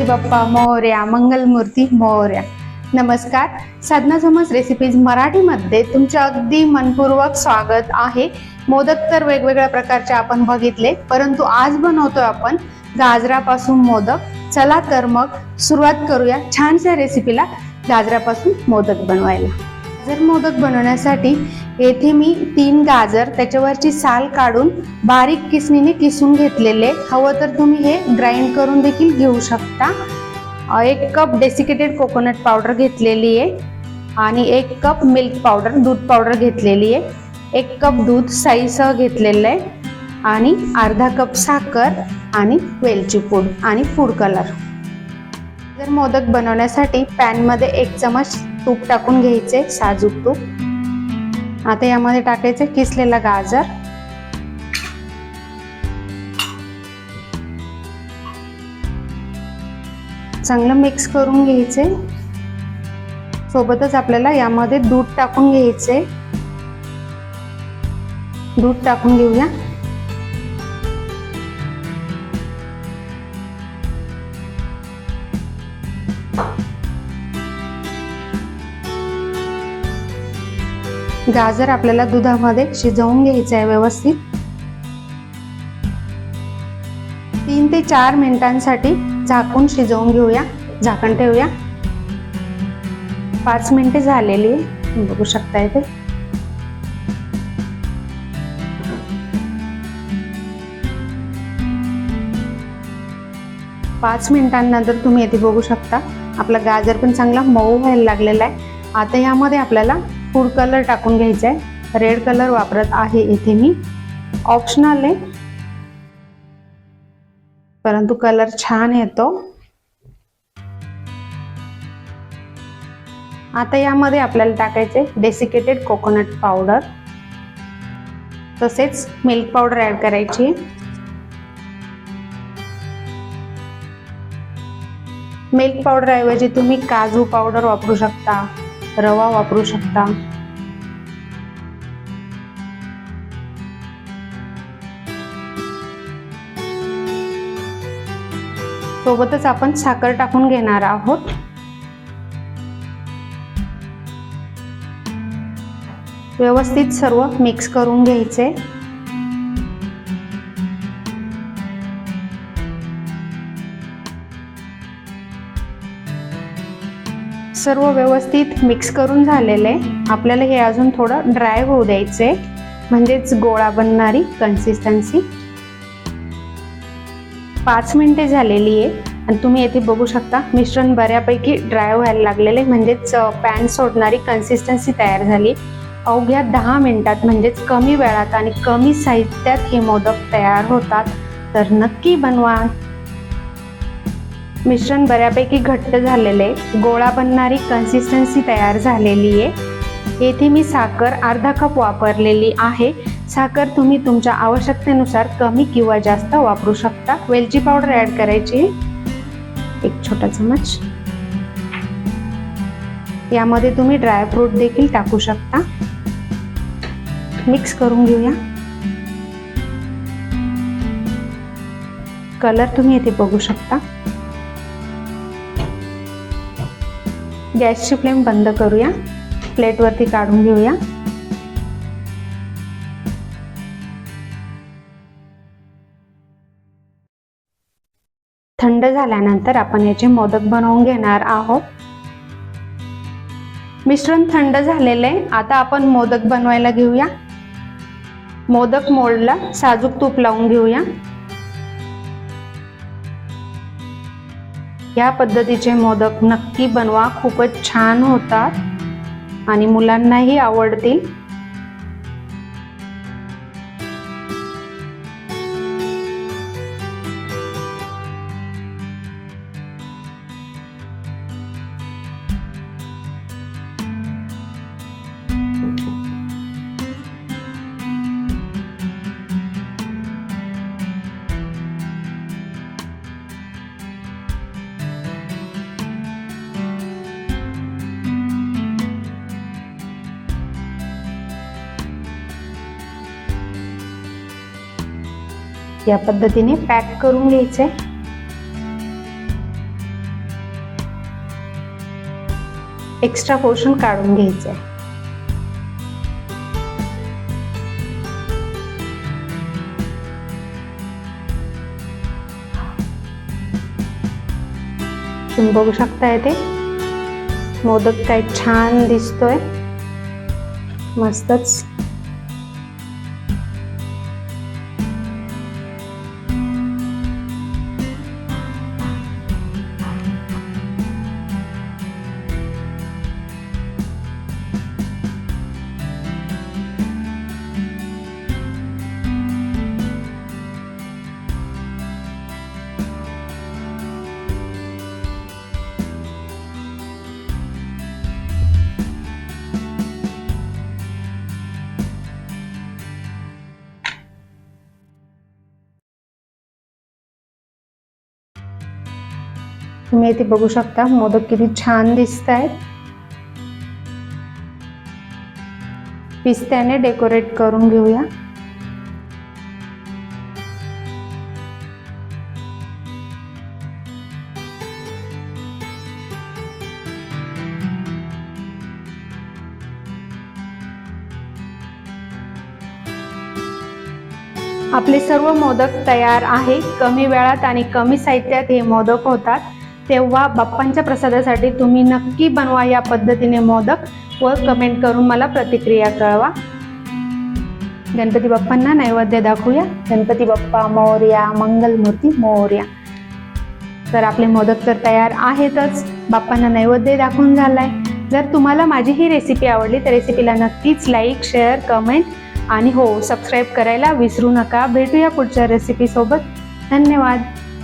गणपती बाप्पा मोर्या मंगलमूर्ती मोर्या. नमस्कार. साधना समज रेसिपीज मराठीमध्ये तुमचे अगदी मनपूर्वक स्वागत आहे. मोदक तर वेगवेगळ्या प्रकारचे आपण बघितले परंतु आज बनवतोय आपण गाजरापासून मोदक. चला तर मग सुरुवात करूया छानशा रेसिपीला गाजरापासून मोदक बनवायला. गाजर मोदक बनवण्यासाठी येथे मी तीन गाजर त्याच्यावरची साल काढून बारीक किसणीने किसून घेतलेले. हवं तर तुम्ही हे ग्राइंड करून देखील घेऊ शकता. एक कप डेसिकेटेड कोकोनट पावडर घेतलेली आहे आणि एक कप मिल्क पावडर दूध पावडर घेतलेली आहे. एक कप दूध साईसह घेतलेलं आहे आणि अर्धा कप साखर आणि वेलची पूड आणि फूड कलर जर मोदक बनवण्यासाठी पॅनमध्ये एक चमच तूप टाकून घ्यायचे साजूक तूप. आता यामध्ये टाकायचं किसलेला गाजर. चांगलं मिक्स करून घ्यायचे. सोबतच आपल्याला यामध्ये दूध टाकून घ्यायचे. दूध टाकून घेऊया. गाजर आपल्याला दुधामध्ये शिजवून घ्यायचं आहे व्यवस्थित. तीन ते चार मिनिटांसाठी झाकून शिजवून घेऊया झाकण ठेवूया. पाच मिनिटे झालेली आहे बघू शकता इथे पाच मिनिटांनंतर तुम्ही येथे बघू शकता आपला गाजर पण चांगला मऊ व्हायला लागलेला आहे. आता यामध्ये आपल्याला फूड कलर टाकून घ्यायचा आहे. रेड कलर वापरत आहे इथे मी. ऑप्शनल आहे. परंतु कलर छान येतो. आता यामध्ये आपल्याला टाकायचे डेसिकेटेड कोकोनट पावडर तसेच मिल्क पावडर ऍड करायची मिल्क पावडर ऐवजी तुम्ही काजू पावडर वापरू शकता. रवा वापरू शकता. सोबतच आपण साखर टाकून घेणार आहोत. व्यवस्थित सर्व मिक्स करून घ्यायचे. सर्व व्यवस्थित मिक्स करून झालेले. आपल्याला हे अजून थोडं ड्राय होऊ द्यायचे. म्हणजेच गोळा बनणारी कन्सिस्टन्सी पाच मिनिटे झालेली आहे. आणि तुम्ही येथे बघू शकता मिश्रण बऱ्यापैकी ड्राय व्हायला लागलेले. म्हणजेच पॅन सोडणारी कन्सिस्टन्सी तयार झाली. अवघ्या दहा मिनटात म्हणजेच कमी वेळात आणि कमी साहित्यात हे मोदक तयार होतात. तर नक्की बनवा. मिश्रण बऱ्यापैकी घट्ट झालेले गोळा बनणारी कन्सिस्टन्सी तयार झालेली आहे. येथे मी साखर अर्धा कप वापरलेली आहे. साखर तुम्ही तुमच्या आवश्यकतेनुसार कमी किंवा जास्त वापरू शकता. वेलची पावडर ॲड करायची. एक छोटा चमच. यामध्ये तुम्ही ड्रायफ्रूट देखील टाकू शकता. मिक्स करून घेऊया. कलर तुम्ही येथे बघू शकता. गॅसची फ्लेम बंद करूया. प्लेटवरती काढून घेऊया. थंड झाल्यानंतर आपण याचे मोदक बनवून घेणार आहोत. मिश्रण थंड झालेले आता आपण मोदक बनवायला घेऊया. मोदक मोल्डला साजूक तूप लावून घेऊया. या पद्धतीचे मोदक नक्की बनवा. खूपच छान होतात आणि मुलांनाही आवडतील. या पद्धतीने पॅक करून घ्यायचे. एक्स्ट्रा पोर्शन काढून घ्यायचे. तुम्ही बघू शकता येते मोदक काय छान दिसतोय. मस्तच. तुम्ही इथे बघू शकता मोदक किती छान दिसत आहेत पिस्त्याने डेकोरेट करून घेऊया. आपले सर्व मोदक तयार आहे कमी वेळात आणि कमी साहित्यात हे मोदक होतात. तेव्हा बाप्पांच्या प्रसादासाठी तुम्ही नक्की बनवा या पद्धतीने मोदक व कमेंट करून मला प्रतिक्रिया कळवा. गणपती बाप्पांना नैवेद्य दाखवूया. गणपती बाप्पा मोर्या मंगलमूर्ती मोर्या. तर आपले मोदक तर तयार आहेतच. बाप्पांना नैवेद्य दाखवून झालाय. जर तुम्हाला माझी ही रेसिपी आवडली तर रेसिपीला नक्कीच लाईक शेअर कमेंट आणि हो सबस्क्राईब करायला विसरू नका. भेटूया पुढच्या रेसिपीसोबत धन्यवाद.